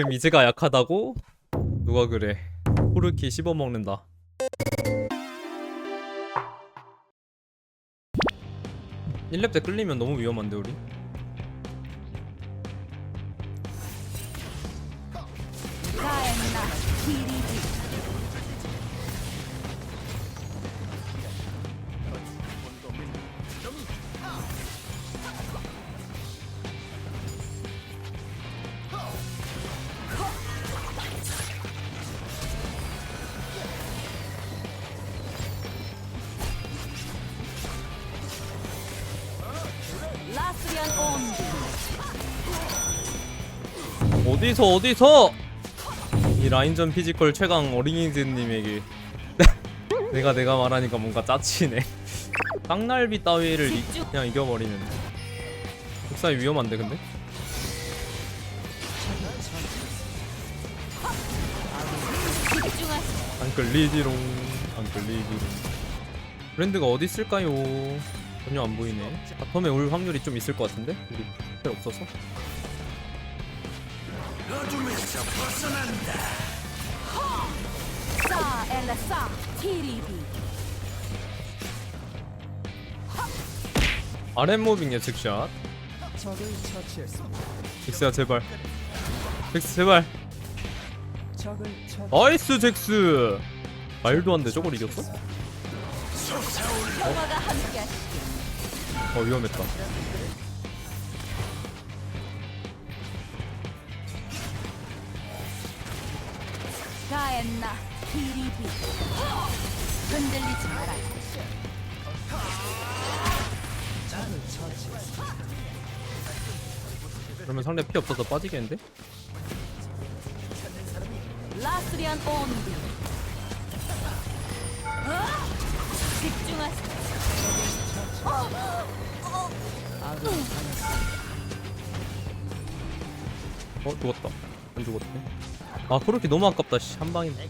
지금 이제가 약하다고? 누가 그래 코르키 씹어먹는다 일렙 때 끌리면 너무 위험한데 우리? 어디서 어디서? 이 라인전 피지컬 최강 어린이즈님에게. 내가 내가 말하니까 뭔가 짜치네. 땅날비 따위를 이- 그냥 이겨버리면. 국사이 위험한데 근데? 안 끌리지롱 안 끌리지롱. 브랜드가 어디 있을까요? 전혀 안 보이네. 바텀에 올 확률이 좀 있을 것 같은데? 우리 텔 없어서 사 엘라사 키리비 아랫 모빙 예측샷 적을 처치했습니다. 잭스야 제발 잭스 제발 적을 처치. 나이스 잭스 말도 안 돼 저걸 이겼어? 어 위험했다 엔나 키리비 흔들리지 처치했습니다. 그러면 상대 피 없어서 빠지겠는데? 라스리안 온디 아군 당했습니다. 어 죽었다 안 죽었네 아 그렇게 너무 아깝다 씨. 한 방인데.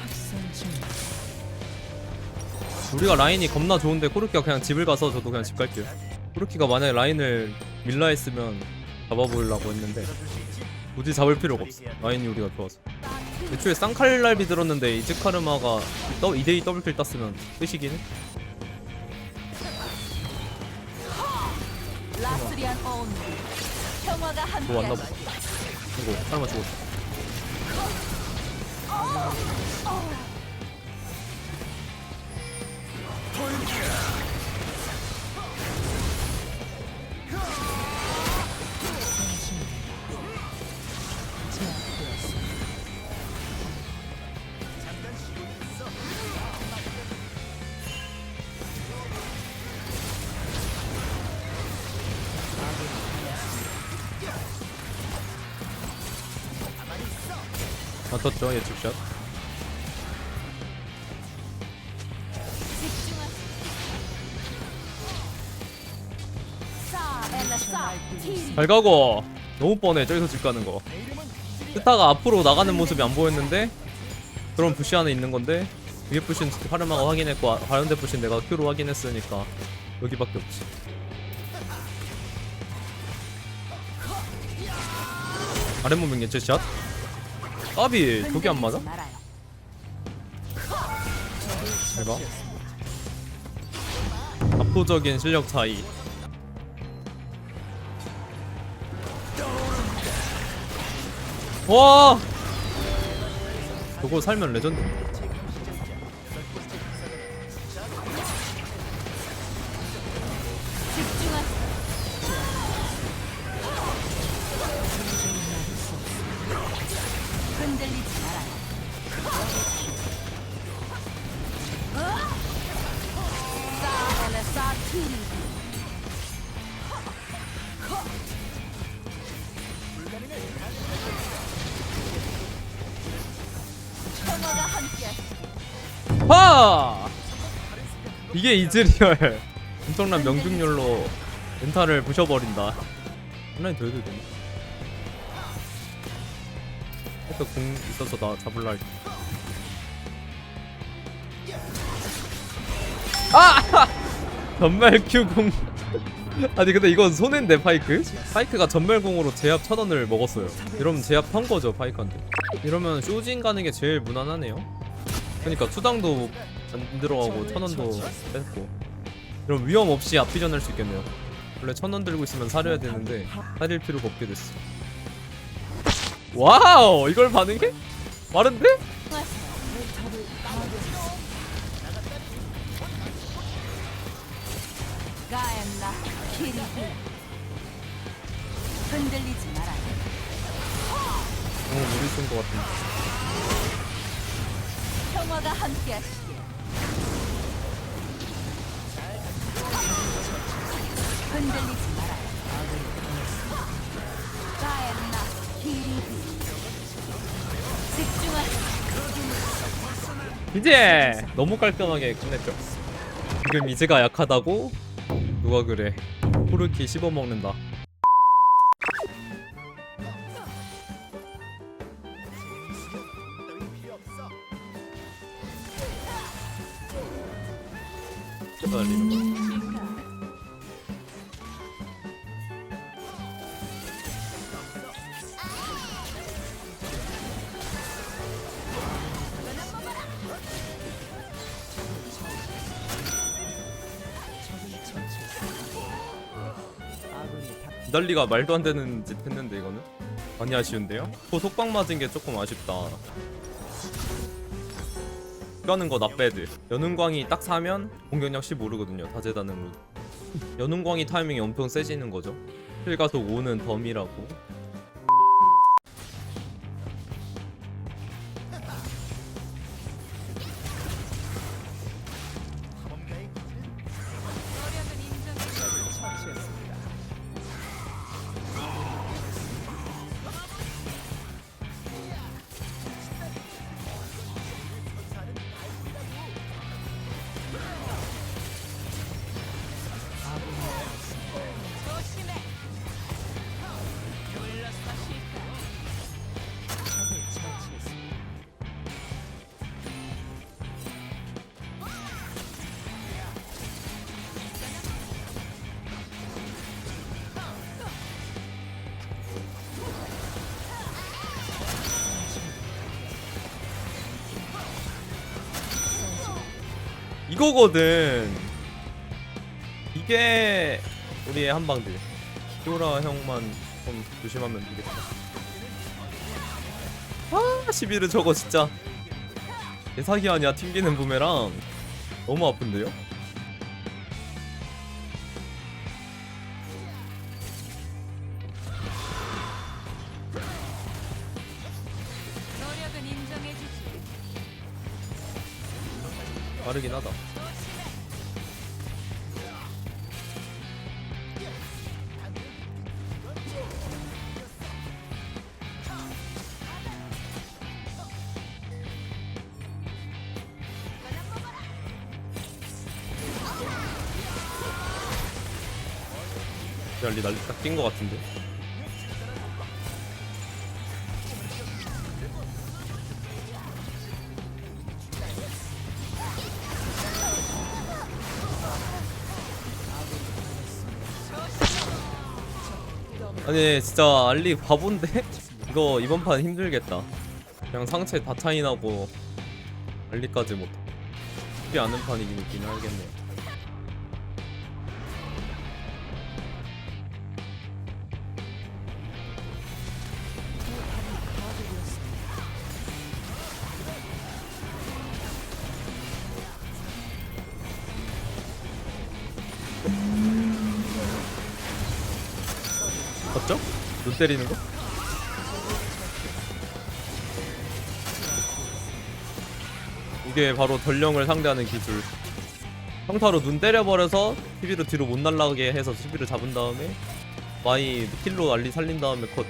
확산 중. 우리가 라인이 겁나 좋은데 코르키가 그냥 집을 가서 저도 그냥 집 갈게요. 코르키가 만약에 라인을 밀라 했으면 잡아보려고 했는데 굳이 잡을 필요가 없어. 라인이 우리가 좋아서. 애초에 쌍칼날비 들었는데 이즈카르마가 2대2 더블킬 땄으면 끝이긴 해. 뭐 왔나 보다 이거 사람아 죽었다 제압되 맞췄죠 예측샷. 잘 가고. 너무 뻔해 저기서 집 가는 거. 스타가 앞으로 나가는 모습이 안 보였는데 그런 부시 안에 있는 건데 위에 부시는 파르마가 확인했고 아- 가운데 부시는 내가 큐로 확인했으니까 여기밖에 없지. 아랫몸ing 예측샷 까비 저기 안 맞아? 잘가 압도적인 실력 차이. 와! 저거 살면 레전드 파! 이게 이즈리얼 엄청난 명중률로 멘탈을 부셔버린다 온라인 더 해도 되나? 아까 공 있어서 나 잡을라 아! 전말 Q 공. 아니 근데 이건 손해인데 파이크? 파이크가 전멸공으로 제압 천 원을 먹었어요. 이러면 제압 턴 거죠 파이크한테. 이러면 쇼진 가는 게 제일 무난하네요. 그러니까 투당도 안 들어가고 천 원도 뺐고. 이런 위험 없이 앞비전 할 수 있겠네요. 원래 천원 들고 있으면 사려야 되는데 사릴 필요가 없게 됐어. 와우! 이걸 반응해? 빠른데? 가엔나 키리비 흔들리지 마라 너무 무리 쓴것 같은데. 평화가 함께하시길. 흔들리지 마라 가엔나 키리비 집중하라 이제 너무 깔끔하게 끝냈죠. 지금 이제가 약하다고 누가 그래? 코르키 씹어 먹는다. 기달리가 말도 안 되는 짓 했는데 이거는 많이 아쉬운데요? 또 속박 맞은 게 조금 아쉽다. 껴는 거 나빼드. 연운광이 딱 사면 공격력 15르거든요. 다재다능으로. 연운광이 타이밍이 엄청 세지는 거죠. 필가속 5는 덤이라고. 이거거든. 이게 우리의 한방들. 키오라 형만 좀 조심하면 되겠다. 아, 11은 저거 진짜 개사기 아니야 튕기는 부메랑 너무 아픈데요? 빠르긴 하다. 난리 난리 딱낀거 같은데. 아니 진짜 알리 바본데? 이거 이번 판 힘들겠다 그냥 상체 다 차이나고 알리까지 못 쉽지 않은 판이긴 있긴 하겠네 봤죠? 눈 때리는 거? 이게 바로 전령을 상대하는 기술 평타로 눈 때려버려서 TV를 뒤로 못 날라가게 해서 TV를 잡은 다음에 마이 킬로 알리 살린 다음에 컷.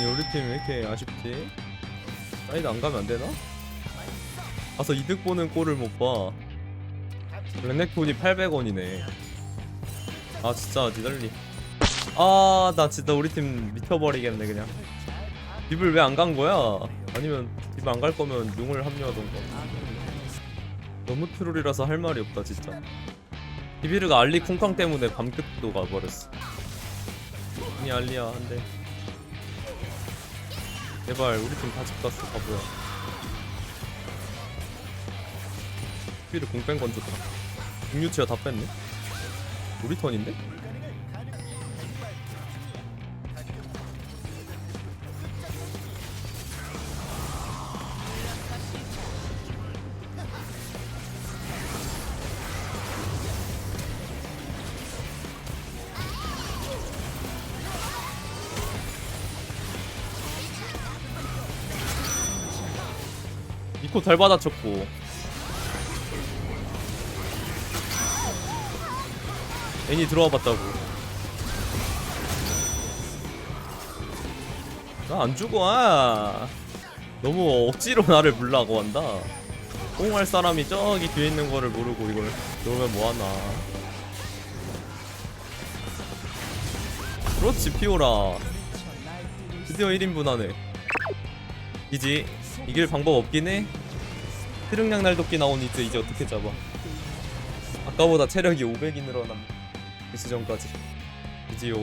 이 우리 팀 왜 이렇게 아쉽지? 사이드 안 가면 안 되나? 가서 이득 보는 꼴을 못 봐. 블랙돈이 800원이네. 아 진짜 니달리. 아 나 진짜 우리 팀 미쳐버리겠네 그냥. 딥을 왜 안 간 거야? 아니면 딥 안 갈 거면 용을 합류하던가. 너무 트롤이라서 할 말이 없다 진짜 비비르가 알리 쿵쾅 때문에 밤끝도 가버렸어 이 알리야 한대 제발 우리 팀 다 집 갔어 바보야 비비르 공뺑 건졌다 육류치가 다 뺐네 우리 턴인데? 이코 잘 받아쳤고 애니 들어와 봤다고. 나 안 죽어 아. 너무 억지로 나를 물라고 한다. 뽕할 사람이 저기 뒤에 있는 거를 모르고 이걸 놓으면 뭐하나. 그렇지 피오라. 드디어 1인분 하네. 이지 이길 방법 없긴 해. 트릉량 날도끼 이즈 이제 어떻게 잡아? 아까보다 체력이 500이 늘어남 미스전까지. 이지요